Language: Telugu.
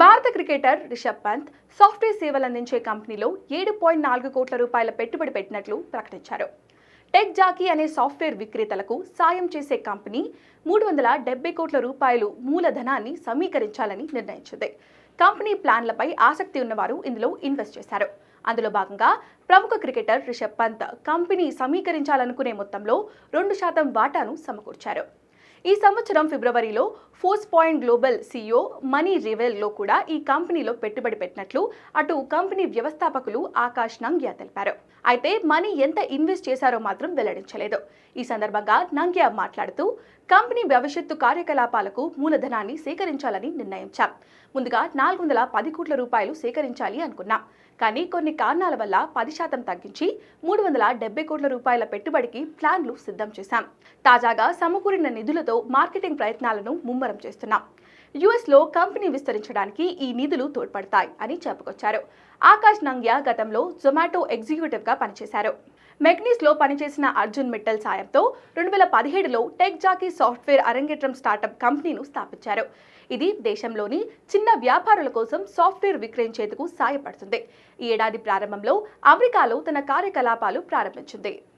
భారత క్రికెటర్ రిషబ్ పంత్ సాఫ్ట్వేర్ సేవలు అందించే కంపెనీలో ఏడు పాయింట్ నాలుగు కోట్ల రూపాయల పెట్టుబడి పెట్టినట్లు ప్రకటించారు. టెక్ జాకీ అనే సాఫ్ట్వేర్ విక్రేతలకు సాయం చేసే కంపెనీ మూడు వందల డెబ్బై కోట్ల రూపాయలు మూలధనాన్ని సమీకరించాలని నిర్ణయించింది. కంపెనీ ప్లాన్లపై ఆసక్తి ఉన్నవారు ఇందులో ఇన్వెస్ట్ చేశారు. అందులో భాగంగా ప్రముఖ క్రికెటర్ రిషబ్ పంత్ కంపెనీ సమీకరించాలనుకునే మొత్తంలో రెండు శాతం వాటాను సమకూర్చారు. ఈ సంవత్సరం ఫిబ్రవరిలో Forcepoint global CEO Manny Rivelo కూడా ఈ కంపెనీలో పెట్టుబడి పెట్టినట్లు అటు కంపెనీ వ్యవస్థాపకులు ఆకాష్ నంగ్యా తెలిపారు. అయితే మనీ ఎంత ఇన్వెస్ట్ చేశారో మాత్రం వెల్లడించలేదు. ఈ సందర్భంగా నంగ్యా మాట్లాడుతూ కంపెనీ భవిష్యత్తు కార్యకలాపాలకు మూలధనాన్ని సేకరించాలని నిర్ణయించాం. ముందుగా నాలుగు వందల పది కోట్ల రూపాయలు సేకరించాలి అనుకున్నాం. కానీ కొన్ని కారణాల వల్ల పది శాతం తగ్గించి మూడు వందల డెబ్బై కోట్ల రూపాయల పెట్టుబడికి ప్లాన్లు సిద్ధం చేశాం. తాజాగా సమకూరిన నిధులతో మార్కెటింగ్ ప్రయత్నాలను ముమ్మరం చేస్తున్నాం. యుఎస్లో కంపెనీ విస్తరించడానికి ఈ నిధులు తోడ్పడతాయి అని చెప్పుకొచ్చారు. ఆకాష్ నంగ్యా గతంలో జొమాటో ఎగ్జిక్యూటివ్గా పనిచేశారు. మెగ్నీస్లో పనిచేసిన అర్జున్ మిట్టల్ సాయంతో రెండు వేల పదిహేడులో టెక్ జాకీ సాఫ్ట్వేర్ అరంగేట్రం స్టార్టప్ కంపెనీను స్థాపించారు. ఇది దేశంలోని చిన్న వ్యాపారుల కోసం సాఫ్ట్వేర్ విక్రయించేందుకు సాయపడుతుంది. ఈ ఏడాది ప్రారంభంలో అమెరికాలో తన కార్యకలాపాలు ప్రారంభించింది.